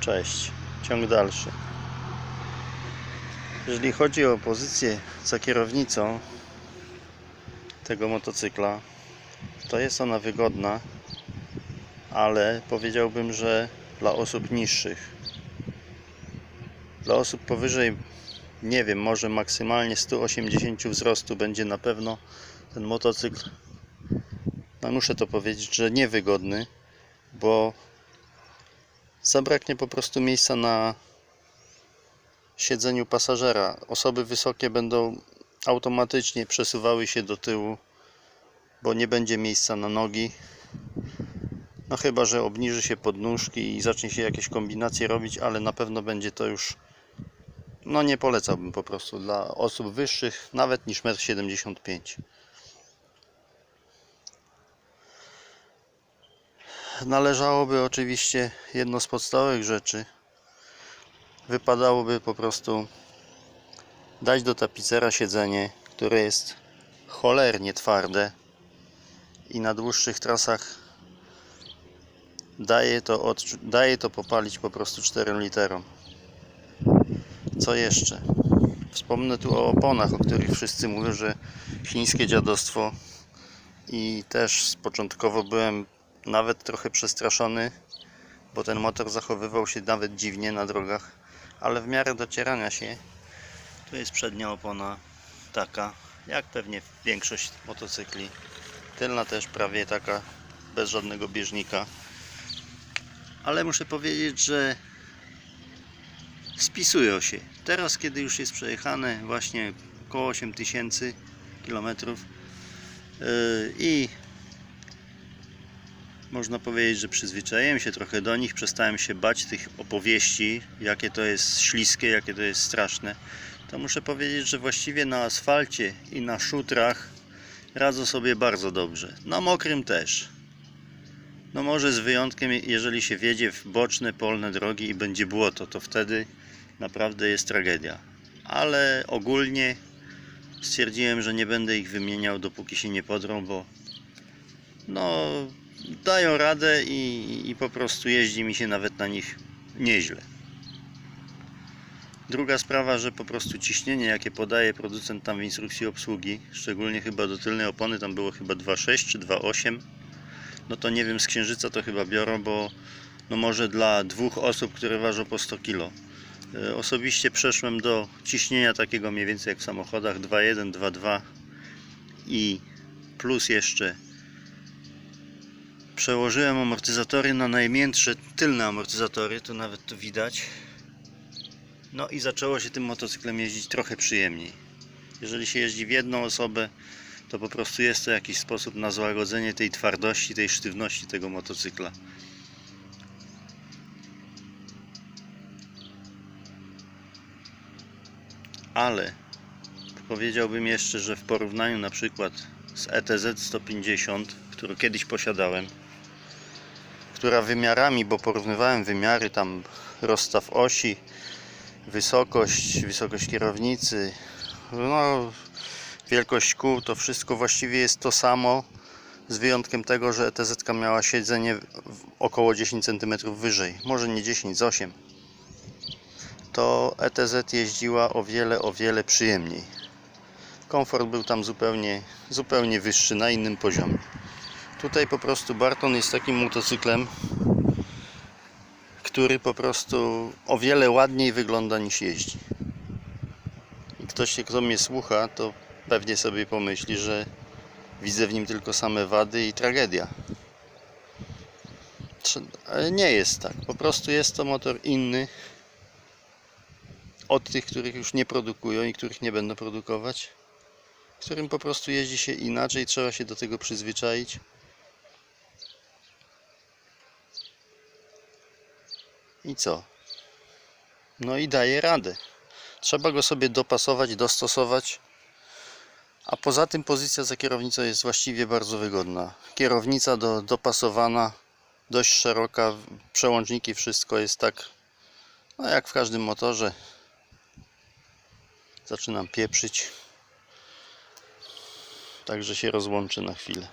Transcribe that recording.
Cześć, ciąg dalszy. Jeżeli chodzi o pozycję za kierownicą tego motocykla, to jest ona wygodna, ale powiedziałbym, że dla osób niższych. Dla osób powyżej, nie wiem, może maksymalnie 180 wzrostu będzie na pewno ten motocykl, no muszę to powiedzieć, że niewygodny, bo zabraknie po prostu miejsca na siedzeniu pasażera. Osoby wysokie będą automatycznie przesuwały się do tyłu, bo nie będzie miejsca na nogi. No chyba, że obniży się podnóżki i zacznie się jakieś kombinacje robić, ale na pewno będzie to już no nie polecałbym po prostu dla osób wyższych, nawet niż 1,75 m. Należałoby oczywiście jedno z podstawowych rzeczy. Wypadałoby po prostu dać do tapicera siedzenie, które jest cholernie twarde i na dłuższych trasach daje to, daje to popalić po prostu 4 literom. Co jeszcze? Wspomnę tu o oponach, o których wszyscy mówią, że chińskie dziadostwo i też początkowo byłem nawet trochę przestraszony, bo ten motor zachowywał się nawet dziwnie na drogach, ale w miarę docierania się tu jest przednia opona taka, jak pewnie większość motocykli. Tylna też prawie taka, bez żadnego bieżnika. Ale muszę powiedzieć, że spisują się. Teraz, kiedy już jest przejechane właśnie około 8000 km yy, i można powiedzieć, że przyzwyczaiłem się trochę do nich, przestałem się bać tych opowieści, jakie to jest śliskie, jakie to jest straszne. To muszę powiedzieć, że właściwie na asfalcie i na szutrach radzą sobie bardzo dobrze. Na mokrym też. No może z wyjątkiem, jeżeli się wjedzie w boczne, polne drogi i będzie błoto, to wtedy naprawdę jest tragedia. Ale ogólnie stwierdziłem, że nie będę ich wymieniał, dopóki się nie podrą, bo no dają radę i, i po prostu jeździ mi się nawet na nich nieźle. Druga sprawa, że po prostu ciśnienie, jakie podaje producent tam w instrukcji obsługi, szczególnie chyba do tylnej opony, tam było chyba 2,6 czy 2,8, no to nie wiem, z księżyca to chyba biorą, bo no może dla dwóch osób, które ważą po 100 kg. E, Osobiście przeszłem do ciśnienia takiego mniej więcej jak w samochodach 2,1, 2,2 i plus jeszcze przełożyłem amortyzatory na najmiętsze tylne amortyzatory, tu nawet to widać. No i zaczęło się tym motocyklem jeździć trochę przyjemniej. Jeżeli się jeździ w jedną osobę, to po prostu jest to jakiś sposób na złagodzenie tej twardości, tej sztywności tego motocykla. Ale powiedziałbym jeszcze, że w porównaniu na przykład z ETZ 150, którą kiedyś posiadałem, która wymiarami, bo porównywałem wymiary, tam rozstaw osi, wysokość, wysokość kierownicy, no, wielkość kół, to wszystko właściwie jest to samo, z wyjątkiem tego, że ETZ miała siedzenie około 10 cm wyżej, może nie 10, z 8. To ETZ jeździła o wiele, o wiele przyjemniej. Komfort był tam zupełnie, zupełnie wyższy, na innym poziomie. Tutaj po prostu Barton jest takim motocyklem, który po prostu o wiele ładniej wygląda niż jeździ. I ktoś, kto mnie słucha, to pewnie sobie pomyśli, że widzę w nim tylko same wady i tragedia. Nie jest tak. Po prostu jest to motor inny od tych, których już nie produkują i których nie będą produkować. Którym po prostu jeździ się inaczej, trzeba się do tego przyzwyczaić. I co? No i daje radę. Trzeba go sobie dopasować, dostosować. A poza tym pozycja za kierownicą jest właściwie bardzo wygodna. Kierownica do, dopasowana, dość szeroka, przełączniki, wszystko jest tak, no jak w każdym motorze. Zaczynam pieprzyć. Także się rozłączę na chwilę.